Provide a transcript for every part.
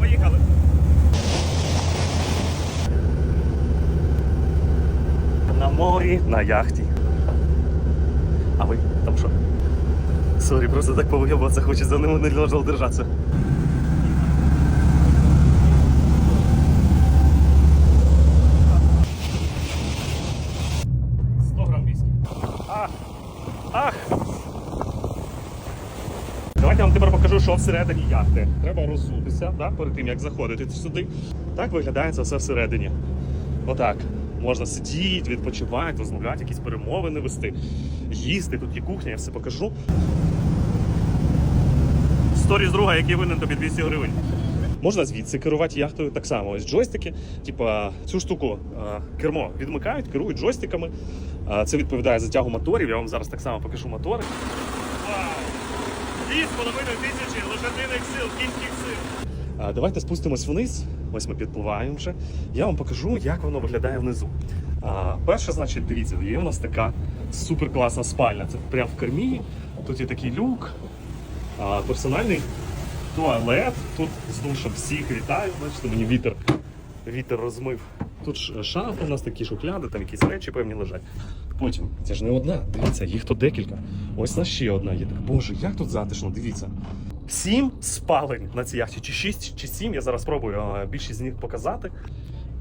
поїхали. На морі, на яхті. А ви там що? Сорі, просто так повияватися, хоче за ними не можна держатися. Ах! Ах! Давайте я вам тепер покажу, що всередині яхти. Треба розсутися да, перед тим, як заходити сюди. Так виглядає це все всередині. Отак. Можна сидіти, відпочивати, розмовляти, якісь перемовини вести, їсти. Тут є кухня, я все покажу. Сторіс друга, який винен тобі 200 гривень. Можна звідси керувати яхтою так само. Ось джойстики. Типа цю штуку е, кермо відмикають, керують джойстиками. Е, це відповідає за тягу моторів. Я вам зараз так само покажу мотори. Вау! 2,5 тисячі лошадиних сил, кінських сил. Давайте спустимось вниз. Ось ми підпливаємо вже. Я вам покажу, як воно виглядає внизу. А, Перше, значить, дивіться, є у нас така суперкласна спальня. Це прямо в кермі. Тут є такий люк, персональний туалет. Тут з душем всіх вітаю. Бачите, мені вітер, вітер розмив. Тут ж шафа у нас такі шухляди, там якісь речі певні лежать. Потім, це ж не одна, дивіться, їх тут декілька. Ось нас ще одна є. Боже, як тут затишно, дивіться. Сім спалень на цій яхті, чи шість, чи сім. Я зараз спробую а, більшість з них показати.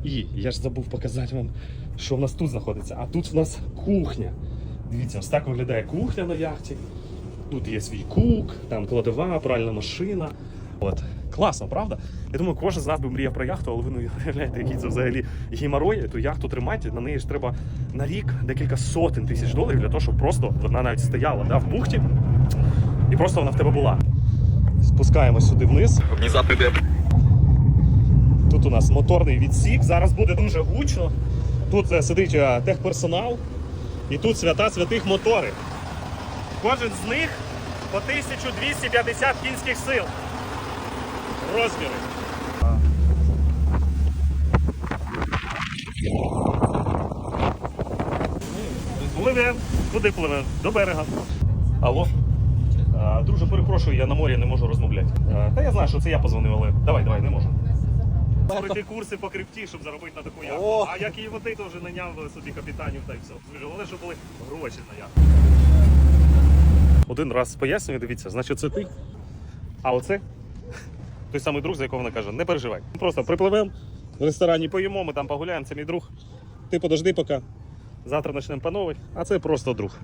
І я ж забув показати вам, що в нас тут знаходиться. А тут в нас кухня. Дивіться, ось так виглядає кухня на яхті. Тут є свій кук, там кладова, пральна машина. От. Класно, правда? Я думаю, кожен з нас би мріяв про яхту, але ви не уявляєте, який це взагалі геморрой. Ту яхту тримати, на неї ж треба на рік декілька сотень тисяч доларів для того, щоб просто вона навіть стояла да, в бухті і просто вона в тебе була. Спускаємось сюди вниз. Внезапный деп. Тут у нас моторний відсік. Зараз буде дуже гучно. Тут е, сидить е, техперсонал, і тут свята святих мотори. Кожен з них по 1250 кінських сил. Розміри. Пливе. Куди пливе? До берега. Алло. А, друже, перепрошую, я на морі не можу розмовляти. А, та я знаю, що це я позвонив, але давай, давай, не можу. Пройти курси по крипті, щоб заробити на таку яхту. А як і води, то вже наняв собі капітанів та й все. Головне, щоб були гроші на яхту. Один раз пояснюю, дивіться, значить це ти. А оце той самий друг, за якого вона каже, не переживай. Просто припливемо в ресторані, поїмо, ми там погуляємо, це мій друг. Ти подожди поки. Завтра почнемо панове, а це просто друг.